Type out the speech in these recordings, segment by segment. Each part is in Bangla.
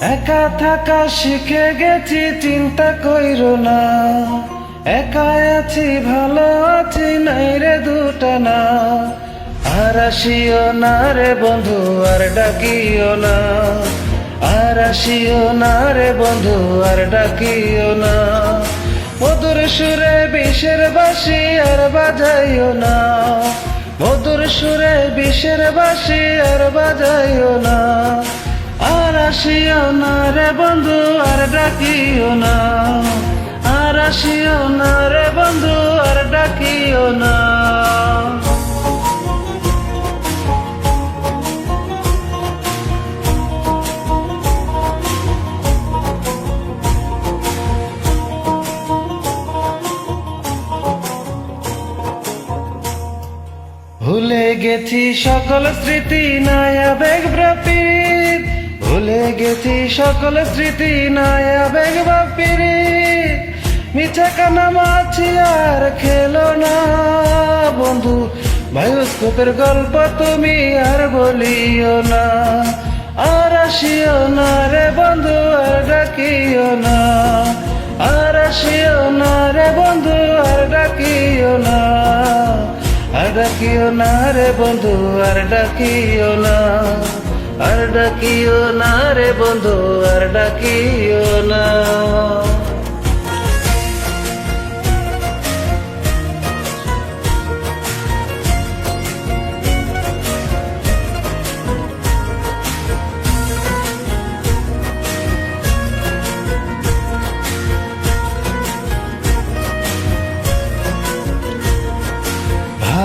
একা থাকা শিখে গেছি, চিন্তা কইরো না। একা আছি, ভালো আছি, নাই রে দুটা না। আর আসিও না রে বন্ধু, আর ডাকিও না। আর আসিও না রে বন্ধু, আর ডাকিও না। মধুর সুরে বিষের বাসি আর বাজাইও না। মধুর সুরে বিষের বাসি আর বাজাইও না। আর আসিও না রে বন্ধু, আর ডাকিও না। আর আসিও না রে বন্ধু, আর ডাকিও না। ভুলে গেছি সকল স্মৃতি, নায়া বেগ ব্রাপির ভুলে গেছি সকল স্মৃতি বাপির মিছা কানা মাছি আর খেলো না, বন্ধু। বায়োস্কোপের গল্প তুমি আর বলিও না, আর আসিও না রে বন্ধু, আর ডাকিও না। আর আসিও না রে বন্ধু, আর ডাকিও না। আর ডাকিও না রে বন্ধু, আর ডাকিও না। আর ডাকিও না রে বন্ধু আর ডাকিও না।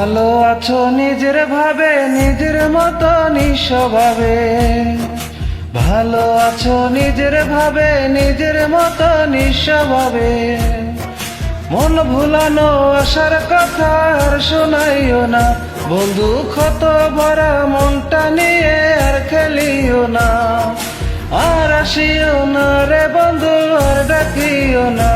ভালো আছো নিজের ভাবে, নিজের মতো নিঃস্বভাবে ভালো আছো নিজের ভাবে, নিজের মতো নিঃস্বভাবে মন ভুলানো আসার কথা আর শোনাইও না। বন্ধু ক্ষত ভরা মনটা নিয়ে আর খেলিও না। আর আসিও না রে বন্ধু, আর ডাকিও না।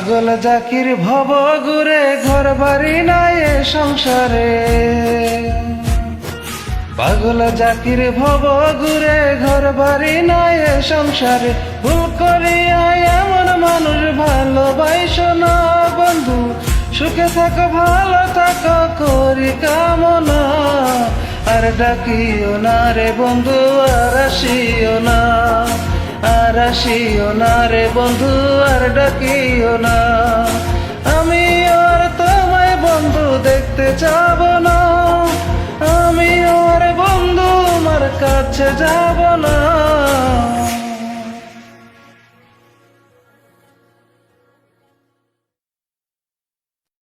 পাগল জাকির ভব ঘুরে ঘর বাড়ি নাই সংসারে। পাগল জাকির ভব ঘুরে ঘর বাড়ি নাই সংসারে। ভুল করিয়া এমন মানুষ ভালোবাসো না বন্ধু। সুখে থাকো, ভালো থাকো, করি কামনা। আর ডাকিও না রে বন্ধু, আর আসিও না। আর আসিও না রে বন্ধু, আর ডাকিও না। আমি আর তোমায় বন্ধু দেখতে যাব না। আমি আর বন্ধু আমার কাছে যাব না।